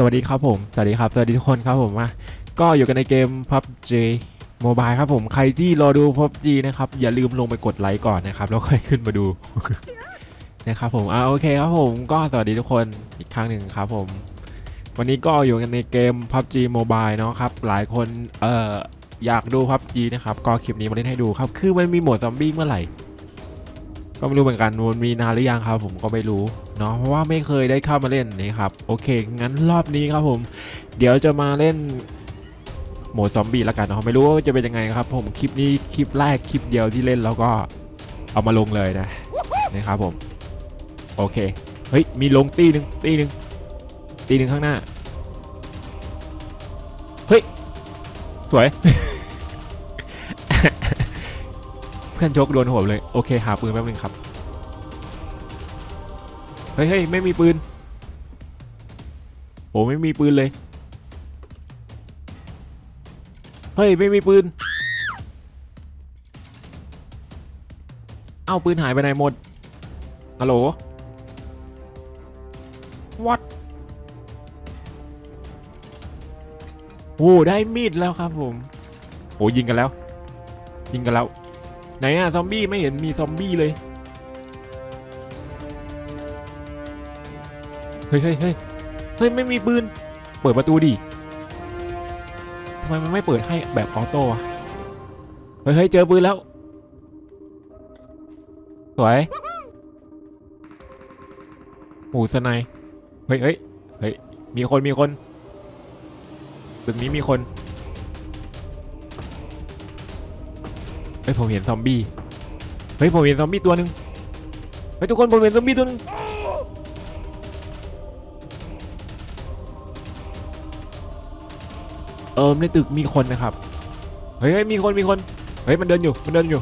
สวัสดีครับผม สวัสดีครับ สวัสดีทุกคนครับผมมาก็อยู่กันในเกม PUBG Mobile ครับผม ใครที่รอดู PUBG นะครับ อย่าลืมลงไปกดไลค์ก่อนนะครับ แล้วค่อยขึ้นมาดู นะครับผม อ่าโอเคครับผม ก็สวัสดีทุกคนอีกครั้งหนึ่งครับผม วันนี้ก็อยู่กันในเกม PUBG Mobile เนาะครับ หลายคนเอ่ออยากดู PUBG นะครับ ก็คลิปนี้มาเล่นให้ดูครับ คือมันมีโหมดซอมบี้เมื่อไหร่ ก็ไม่รู้เหมือนกันมันมีนานหรือยังครับ ผมก็ไม่รู้เนาะเพราะว่าไม่เคยได้เข้ามาเล่นนี่ครับโอเค งั้นรอบนี้ครับผม เดี๋ยวจะมาเล่นโหมดซอมบี้ละกันเนาะไม่รู้ว่าจะเป็นยังไงครับ ผมคลิปนี้คลิปแรกคลิปเดียวที่เล่นแล้วก็เอามาลงเลยนะนะครับผมโอเคเฮ้ยมีลงตีหนึ่งตีหนึ่งตีหนึ่งข้างหน้าเฮ้ยสวย พื่อนชกโดนหัวเลยโอเคหาปืนแป๊บนึงครับเฮ้ยไม่มีปืนโอ้ไม่มีปืนเลยเฮ้ยไม่มีปืนเอาปืนหายไปไหนหมดฮัลโหล what โอ้ได้มีดแล้วครับผมโอ้ยิงกันแล้วยิงกันแล้ว ไหนอะซอมบี้ไม่เห็นมีซอมบี้เลย เฮ้ยเฮ้ยเฮ้ยเฮ้ยไม่มีปืน เปิดประตูดิทำไมมันไม่เปิดให้แบบออโต้เฮ้ยเฮ้ยเจอปืนแล้ว สวยหมูสไนยเฮ้ยเฮ้ยเฮ้ยมีคนมีคนตึกนี้มีคน ฮ้ยผมเห็นซอมบี้เฮ้ยผมเห็นซอมบี้ตัวหนึ่งเฮ้ยทุกคนผมเห็นซอมบี้ตัวหนึ่งเออในตึกมีคนนะครับเฮ้ยเฮ้ยมีคนมีคนเฮ้ยมันเดินอยู่มันเดินอยู่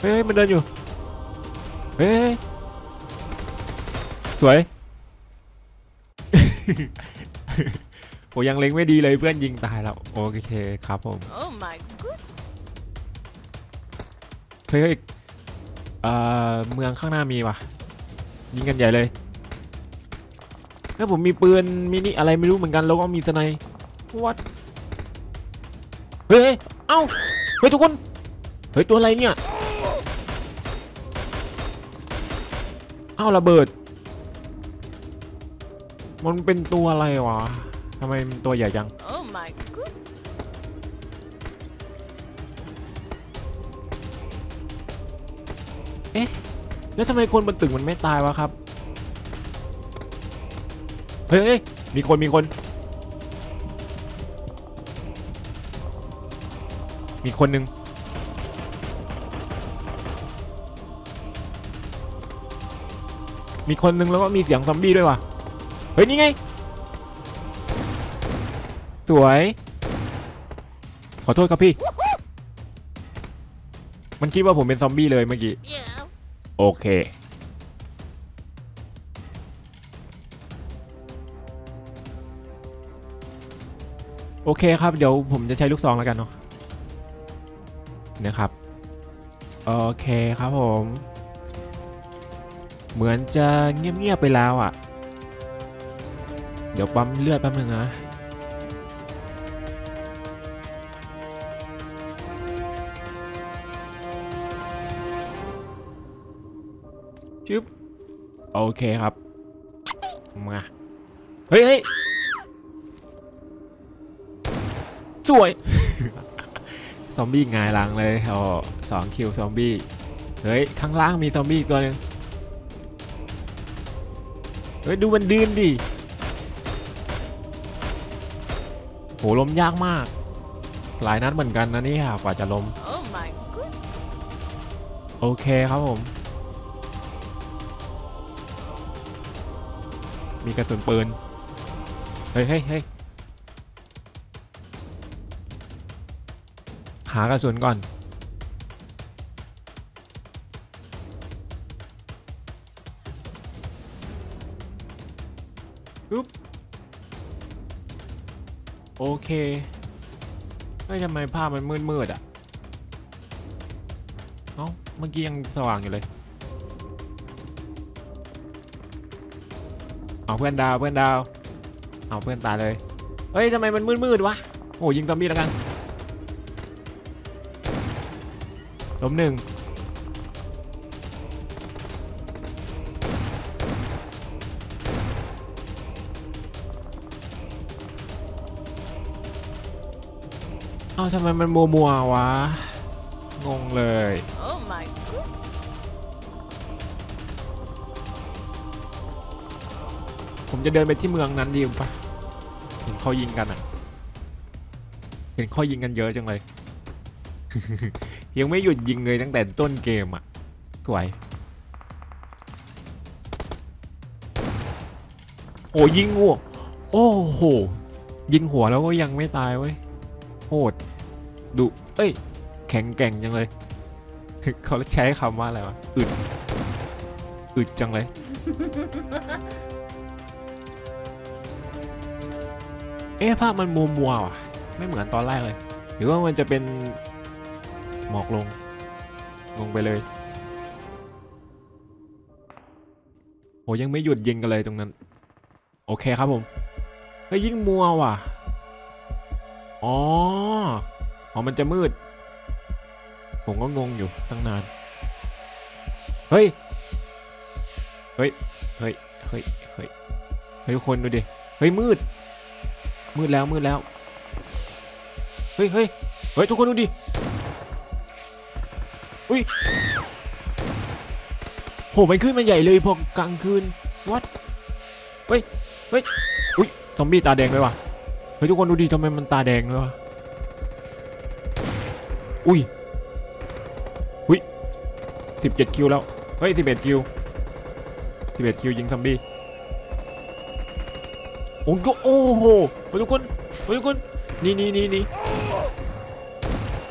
เฮ้ยเฮ้ยมันเดินอยู่เฮ้ยเฮ้ยสวยผมยังเล็งไม่ดีเลยเพื่อนยิงตายแล้วโอเคครับผม Oh my god. เฮ้ยเอ่อเมืองข้างหน้ามีว่ะ ยิงกันใหญ่เลยแล้วผมมีปืนมินิอะไรไม่รู้เหมือนกันแล้วก็มีสไนวัดเฮ้ยเฮ้ยเอ้า เฮ้ยทุกคน เฮ้ยตัวอะไรเนี่ย เอ้าระเบิด มันเป็นตัวอะไรวะทำไมมันตัวใหญ่จัง Oh my แล้วทำไมคนบนตึกมันไม่ตายวะครับเฮ้ยมีคนมีคน มีคนหนึ่งมีคนหนึ่งแล้วก็มีเสียงซอมบี้ด้วยว่ะเฮ้ยนี่ไงสวย ขอโทษครับพี่ มันคิดว่าผมเป็นซอมบี้เลยเมื่อกี้ โอเค โอเคครับ เดี๋ยวผมจะใช้ลูกซองแล้วกันเนาะนะครับโอเคครับผม เหมือนจะเงียบๆไปแล้วอะ่ะ เดี๋ยวปั๊มเลือดแป๊บนึงนะ โอเคครับ มา เฮ้ยเฮ้ยสวย ซอมบี้หงายหลังเลยโอ้สองคิวซอมบี้ เฮ้ย ข้างล่างมีซอมบี้อีกตัวหนึ่งเฮ้ย ดูมันดืนดิ โหล้มยากมาก หลายนัดเหมือนกันนะเนี่ยกว่าจะล้ม Oh my god. โอเคครับผม มีกระสุนปืน เฮ้ยเฮ้ยเฮ้ยหากระสุนก่อน ปึ๊บ โอเคเฮ้ยทำไมภาพมันมืดมืดๆอะ เอ้า เมื่อกี้ยังสว่างอยู่เลย เอาเพื่อนดาวเพื่อนดาว เอาเพื่อนตายเลยเฮ้ยทำไมมันมืดๆวะโอ้ยิงซอมบี้แล้วกันล้มหนึ่งเอ้าทำไมมันมัวมัวๆวะ งงเลย Oh my ผมจะเดินไปที่เมืองนั้นดีปะเห็นเขายิงกันอะ เห็นเขายิงกันเยอะจังเลย ยังไม่หยุดยิงเลยตั้งแต่ต้นเกมอะ สวย โอ้ยิงหัวโอ้โห ยิงหัวแล้วก็ยังไม่ตายเว้ย โหด ดุ เอ้ย แข็งแกร่งจังเลย เขาใช้คำว่าอะไรวะ อึด อึดจังเลย เอ๊ะภาพมันมัวมัวว่ะไม่เหมือนตอนแรกเลย หรือว่ามันจะเป็นหมอกลง ลงไปเลยโหยังไม่หยุดยิงกันเลยตรงนั้น โอเคครับผมเฮ้ยยิ่งมัวว่ะอ๋ออ๋อมันจะมืด ผมก็งงอยู่ตั้งนาน เฮ้ย เฮ้ย เฮ้ย เฮ้ย เฮ้ย เฮ้ยทุกคนดูดิ เฮ้ยมืด มืดแล้วมืดแล้ว เฮ้ยเฮ้ยเฮ้ยทุกคนดูดิ อุ้ยโหมันขึ้นมาใหญ่เลยพอกลางคืนวัดเฮ้ยเฮ้ยอุ้ยซอมบี้ตาแดงเลยว่ะเฮ้ยทุกคนดูดิทำไมมันตาแดงเลยวะอุ้ยอุ้ยสิบเจ็ดคิวแล้ว เฮ้ยสิบเอ็ดคิวสิบเอ็ดคิวยิงซอมบี้ โอ้โหโอ้โหเฮ้ยทุกคนเฮ้ยทุกคนนี่นี่นี่นี่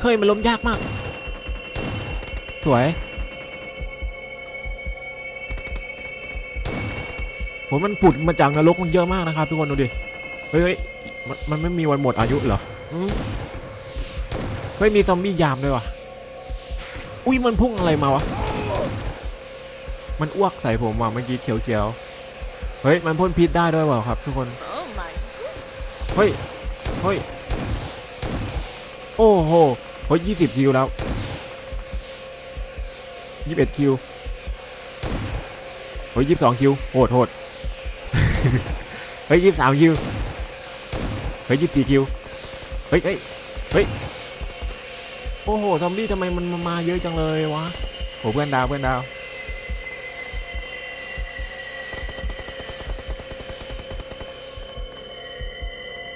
เคยมันล้มยากมาก สวยผมมันผุดมาจากนรกมันเยอะมากนะครับทุกคนดูดิ เฮ้ยมันมันไม่มีวันหมดอายุเหรออืมเฮ้ยมีซอมบี้ยามด้วยวะอุ้ยมันพุ่งอะไรมาวะ มันอ้วกใส่ผมว่ะเมื่อกี้เขียวๆ เฮ้ยมันพ่นพิษได้ด้วยเปล่าครับทุกคน ฮ้ย เฮ้ย โอ้โห เฮ้ยยี่สิบคิวแล้วยี่สิบเอ็ดคิว เฮ้ยยี่สิบสองคิว โหดโหดเฮ้ยยี่สิบสามคิว เฮ้ยยี่สิบสี่คิว เฮ้ยเฮ้ยเฮ้ย โอ้โห ซอมบี้ทำไมมันมาเยอะจังเลยวะ โหเพื่อนดาวเพื่อนดาว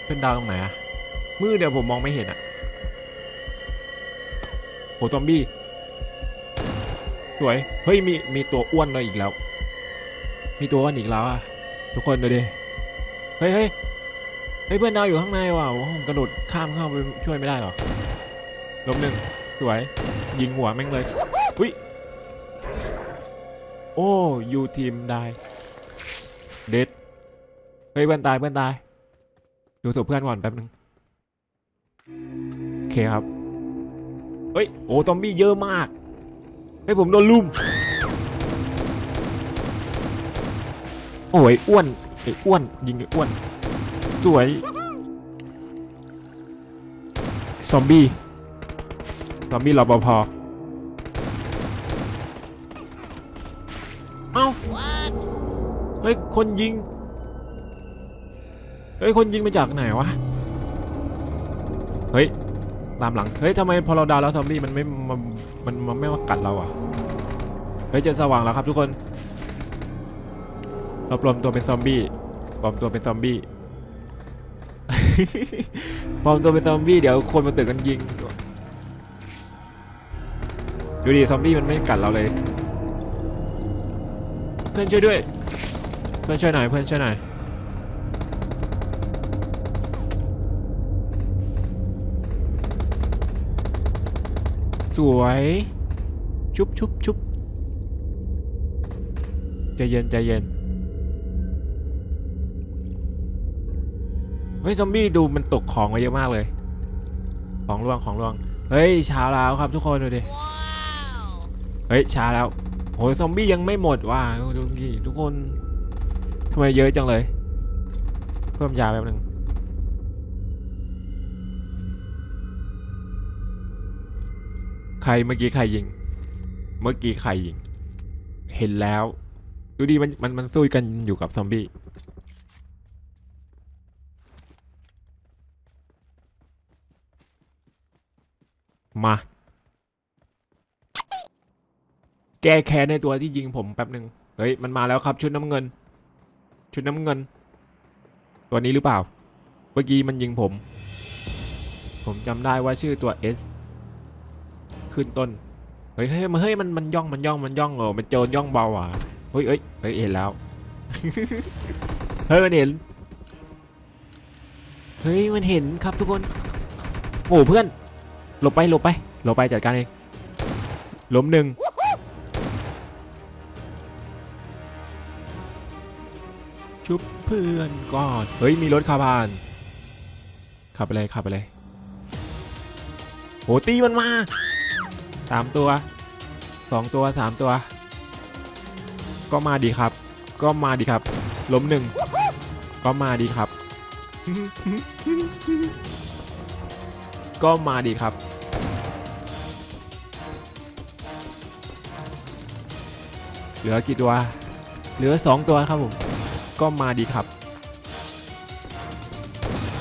เพื่อนดาวตรงไหนอะมือเดี๋ยวผมมองไม่เห็นอะโหซอมบี้สวยเฮ้ยมีมีตัวอ้วนเลยอีกแล้ว มีตัวอ้วนอีกแล้วอะทุกคนดูดิเฮ้ยเฮ้ยเฮ้ยเพื่อนดาวอยู่ข้างในว่ะโอ้โหผมกระโดดข้ามเข้าไปช่วยไม่ได้หรอล้มหนึ่งสวยยิงหัวแม่งเลยอุ้ยโอ้ยูทีมได้เด็ดเฮ้ยเพื่อนตายเพื่อนตาย ดูศพเพื่อนก่อนแป๊บนึงโอเคครับเฮ้ยโอ้ซอมบี้เยอะมากเฮ้ผมโดนลุมโอ้ยอ้วนไอ้อ้วนยิงไอ้อ้วนสวยซอมบี้ซอมบี้รปภเอ้าเฮ้ยคนยิง เฮ้ยคนยิงมาจากไหนวะ เฮ้ยตามหลัง เฮ้ยทำไมพอเราดาวแล้วซอมบี้มันไม่ มันมันไม่มากัดเราอะ เฮ้ยเจอสว่างแล้วครับทุกคน เราปลอมตัวเป็นซอมบี้ ปลอมตัวเป็นซอมบี้ ปลอมตัวเป็นซอมบี้เดี๋ยวคนมาตื่นกันยิง ดูดิซอมบี้มันไม่กัดเราเลย เพื่อนช่วยด้วย เพื่อนช่วยหน่อย เพื่อนช่วยหน่อย วย ชุบชุบชุบใจเย็นใจเย็น เฮ้ย ซอมบี้ดูมันตกของมาเยอะมากเลย ของร่วงของร่วง เฮ้ยเช้าแล้วครับทุกคนดูดิ Wow. เฮ้ยช้าแล้ว โหยซอมบี้ยังไม่หมดว่ะดูดิทุกคนทำไมเยอะจังเลย เพิ่มยาแป๊บนึง ใครเมื่อกี้ใครยิง เมื่อกี้ใครยิง เห็นแล้ว ดูดิมันมันมันสู้กันอยู่กับซอมบี้มา แก้แค้นในตัวที่ยิงผมแป๊บหนึ่งเฮ้ย มันมาแล้วครับ ชุดน้ำเงิน ชุดน้ำเงิน ตัวนี้หรือเปล่า เมื่อกี้มันยิงผม ผมจำได้ว่าชื่อตัว S ขึ้นต้นเฮ้ยเฮ้ยมันเฮ้ยมันมันย่องมันย่องมันย่องเหรอมันโจรย่องเบาอะเฮ้ยเฮ้ยเฮ้ยเห็นแล้วเฮ้ยมันเห็นเฮ้ยมันเห็นครับทุกคนโอ้เพื่อนหลบไปหลบไปหลบไปจัดการเองล้มหนึ่งชุบเพื่อนก่อนเฮ้ยมีรถขับผ่านขับไปเลยขับไปเลยโหตีมันมา สามตัวสองตัวสามตัว ก็มาดีครับ ก็มาดีครับ ล้มหนึ่งก็มาดีครับ ก็มาดีครับ เหลือกี่ตัว เหลือสองตัวครับผม ก็มาดีครับ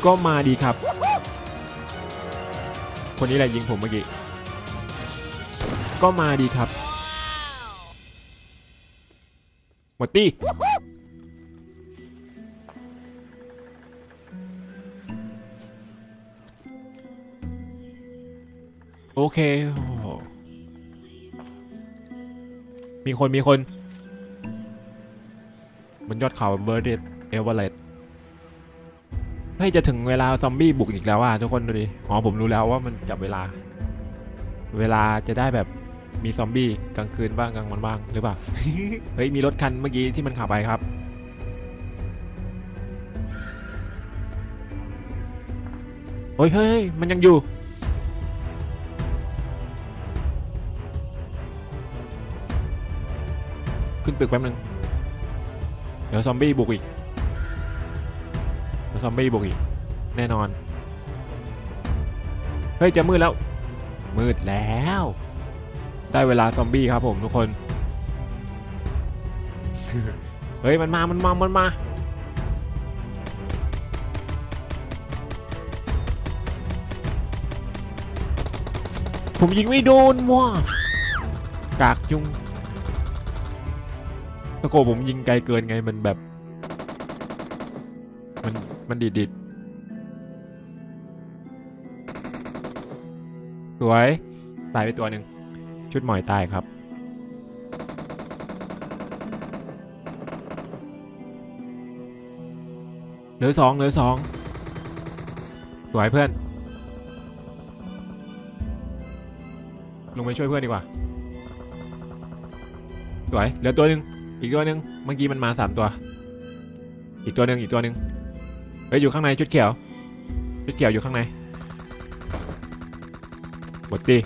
ก็มาดีครับ คนนี้แหละยิงผมเมื่อกี้ ก็มาดีครับ หมดตี้โอเค มีคนมีคนบนยอดเขาเบอร์เดดเอเวอเรสต์เฮ้จะถึงเวลาซอมบี้บุกอีกแล้วอะทุกคนดูดิ อ๋อผมรู้แล้วว่ามันจับเวลา เวลาจะได้แบบ มีซอมบี้กลางคืนบ้างกลางวันบ้างหรือเปล่า เฮ้ยมีรถคันเมื่อกี้ที่มันขับไปครับ โอ้ยเฮ้ยมันยังอยู่ ขึ้นตึกแป๊บนึง เดี๋ยวซอมบี้บุกอีกเดี๋ยวซอมบี้บุกอีก แน่นอน เฮ้ยจะมืดแล้ว มืดแล้ว ได้เวลาซอมบี้ครับผมทุกคน เฮ้ยมันมา มันมา มันมา ผมยิงไม่โดนว่ะกากจุงตะโกผมยิงไกลเกินไงมันแบบ มันมันดิดดิดสวย ตายไปตัวหนึ่ง ชุดหมอยตายครับ เหลือสองเหลือสองสวยเพื่อน ลงไปช่วยเพื่อนดีกว่าสวยเหลือตัวหนึ่งอีกตัวหนึ่งเมื่อกี้มันมาสามตัว อีกตัวหนึ่งอีกตัวหนึ่งเฮ้ยอยู่ข้างในชุดเขียวชุดเขียวอยู่ข้างในหมดตี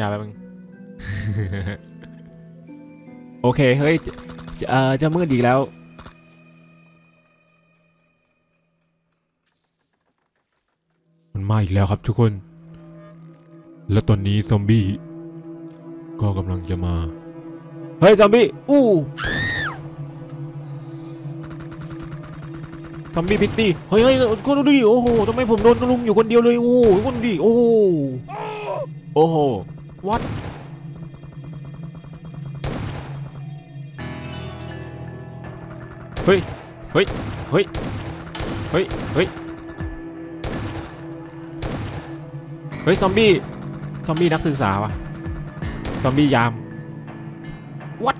ยาแป๊บนึงโอเค เฮ้ยจะเอ่อจะมืดอีกแล้ว มันมาอีกแล้วครับทุกคน แล้วตอนนี้ซอมบี้ ก็กำลังจะมา เฮ้ย ซอมบี้ อู้ซอมบี้พิตตี้ เฮ้ยเฮ้ยคนดูดิ โอ้โหทำไมผมโดนลุมอยู่คนเดียวเลย โอ้โหคนดิ โอ้โห โอ้โห วัดเฮ้ย เฮ้ย เฮ้ย เฮ้ย เฮ้ย เฮ้ย ซอมบี้ ซอมบี้นักศึกษาวะซอมบี้ยาม วัด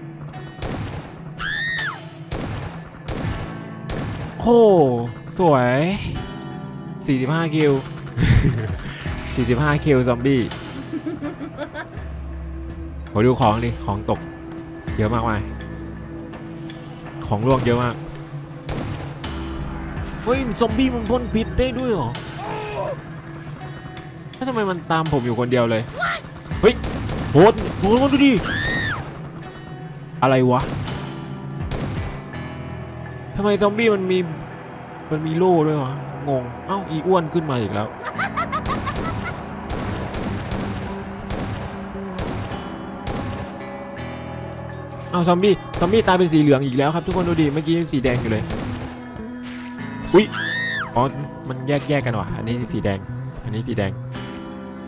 โอ้สวย 45 คิว 45 คิว ซอมบี้ โหดูของดิ ของตก เยอะมากมาย ของร่วงเยอะมาก เฮ้ย ซอมบี้มันพ่นพิษได้ด้วยเหรอแล้วทำไมมันตามผมอยู่คนเดียวเลย เฮ้ยโหดโหดดูดิ อะไรวะทำไมซอมบี้มันมี มันมีโล่ด้วยวะงง เอ้า อีอ้วนขึ้นมาอีกแล้ว เอาซอมบี้ซอมบี้ตายเป็นสีเหลืองอีกแล้วครับทุกคนดูดิเมื่อกี้สีแดงอยู่เลยอุ๊ยอ๋อมันแยกแยกกันว่ะอันนี้สีแดง อันนี้สีแดง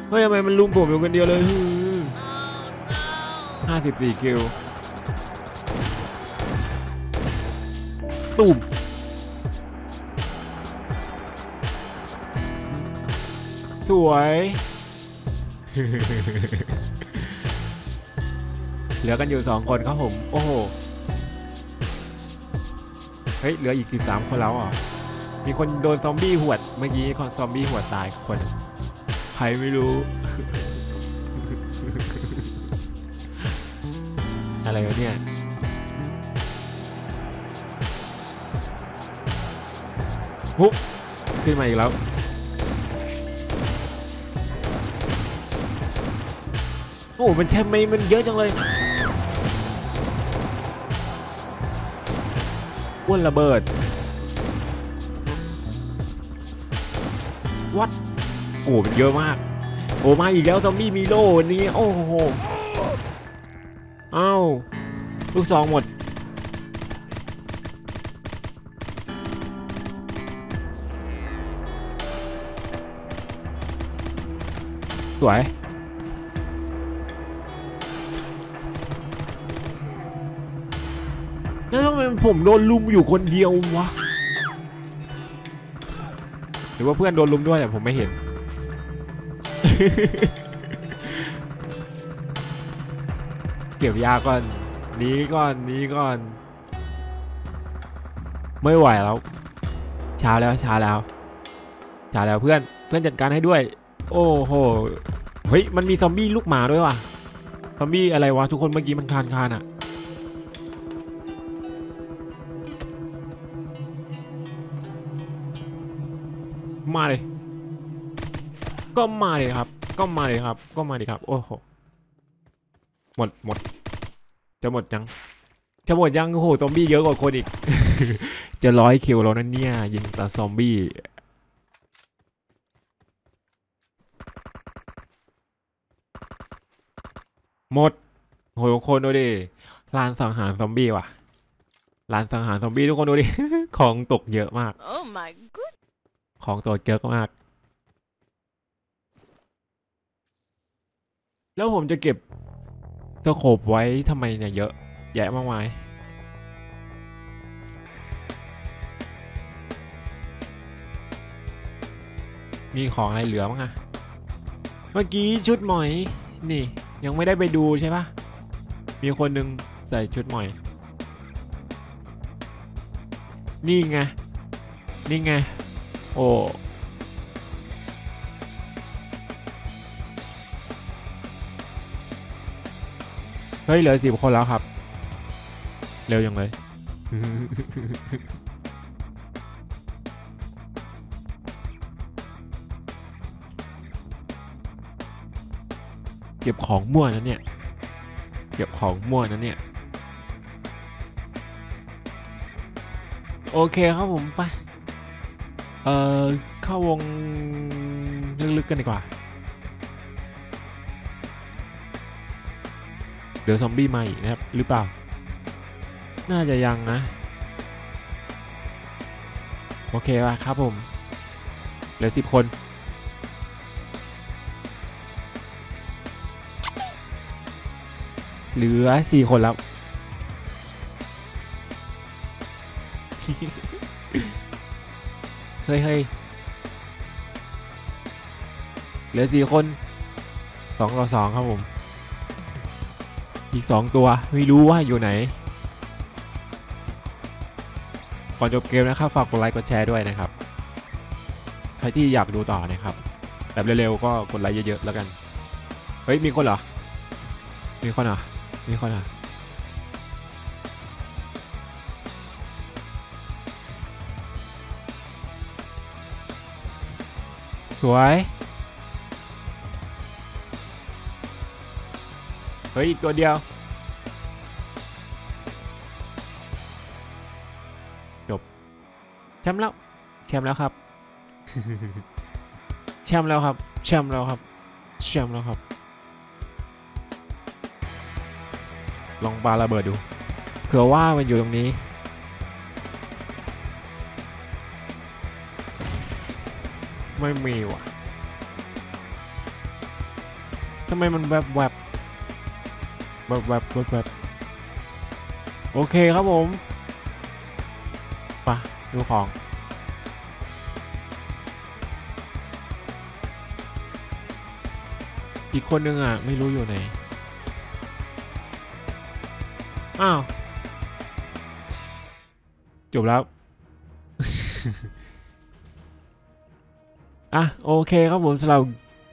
เฮ้ยทำไมมันลุมผมอยู่คนเดียวเลยห้าสิบสี่คิวตุ่มสวย เหลือกันอยู่สองคนครับผม โอ้โห เฮ้ย เหลืออีกสิบสามคนแล้วอะ มีคนโดนซอมบี้หวด เมื่อกี้คนซอมบี้หวดตายคนหนึ่งใครไม่รู้ อะไรวะเนี่ยฮุบขึ้นมาอีกแล้วโอ้ มันแค่ไม่มันเยอะจังเลย อ้วนระเบิดวัดโอ้มันเยอะมาก โอ้มาอีกแล้วซอมบี้มีโล่วันนี้โอ้โหอ้าวลูกซองหมดสวย แล้วทำไมผมโดนลุมอยู่คนเดียววะ หรือว่าเพื่อนโดนลุมด้วยแต่ผมไม่เห็น เก็บยาก่อนหนีก่อนหนีก่อน ไม่ไหวแล้ว ช้าแล้ว ช้าแล้ว ช้าแล้วเพื่อน เพื่อนจัดการให้ด้วย โอ้โห เฮ้ย มันมีซอมบี้ลูกหมาด้วยว่ะ ซอมบี้อะไรวะทุกคนเมื่อกี้มันคานคานอะ มาเลยก็มาเลยครับ ก็มาเลยครับ ก็มาเลยครับ โอ้โห หมด หมด จะหมดยัง จะหมดยัง โอ้โห ซอมบี้เยอะกว่าคนอีก จะร้อยคิวแล้วนั่นเนี่ย ยิงแต่ซอมบี้ หมด โหคนดูดิลานสังหารซอมบี้ว่ะลานสังหารซอมบี้ทุกคนดูดิ ของตกเยอะมาก Oh my good. ของตัวเยอะมาก แล้วผมจะเก็บตะโขบไว้ทำไมเนี่ยเยอะ แยะมากมายมีของอะไรเหลือบ้างอะเมื่อกี้ชุดหมอย นี่ ยังไม่ได้ไปดูใช่ปะมีคนหนึ่งใส่ชุดหมอย นี่ไง นี่ไง โอ้เฮ้ยเหลือสิบคนแล้วครับ เร็วยังเลยเก็บของมั่วนะเนี่ย เก็บของมั่วนะเนี่ย โอเคครับผมไป เอ่อเข้าวงลึกๆกันดีกว่า เดี๋ยวซอมบี้มาอีกนะครับ หรือเปล่า น่าจะยังนะ โอเคป่ะครับผม เหลือสิบคน เหลือสี่คนแล้ว ฮ้ยเฮ้ยเหลือสี่คนสองต่อสองครับผม อีกสองตัวไม่รู้ว่าอยู่ไหน ก่อนจบเกมนะครับ ฝากกดไลค์กดแชร์ด้วยนะครับ ใครที่อยากดูต่อนะครับ แบบเร็วๆก็กดไลค์เยอะๆแล้วกัน เฮ้ย มีคนเหรอ มีคนเหรอ มีคนเหรอ สวย เฮ้ย อีกตัวเดียว จบ แชมป์แล้ว แชมป์แล้วครับ แชมป์แล้วครับ แชมป์แล้วครับ แชมป์แล้วครับ ลองปาระเบิดดูเผื่อว่ามันอยู่ตรงนี้ ไม่มีว่ะทำไมมันแวบแวบแวบแวบแวบแวบโอเคครับผมไปะดูของอีกคนนึงอะ ไม่รู้อยู่ไหน อ้าว จบแล้ว อะโอเคครับผมสำหรับ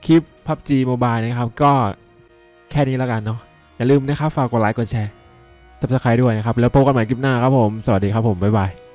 คลิป PUBG Mobile นะครับ ก็แค่นี้แล้วกันเนาะอย่าลืมนะครับ ฝากกดไลค์กดแชร์ติดตามใครด้วยนะครับ แล้วพบกันใหม่คลิปหน้าครับผม สวัสดีครับผม บ๊ายบาย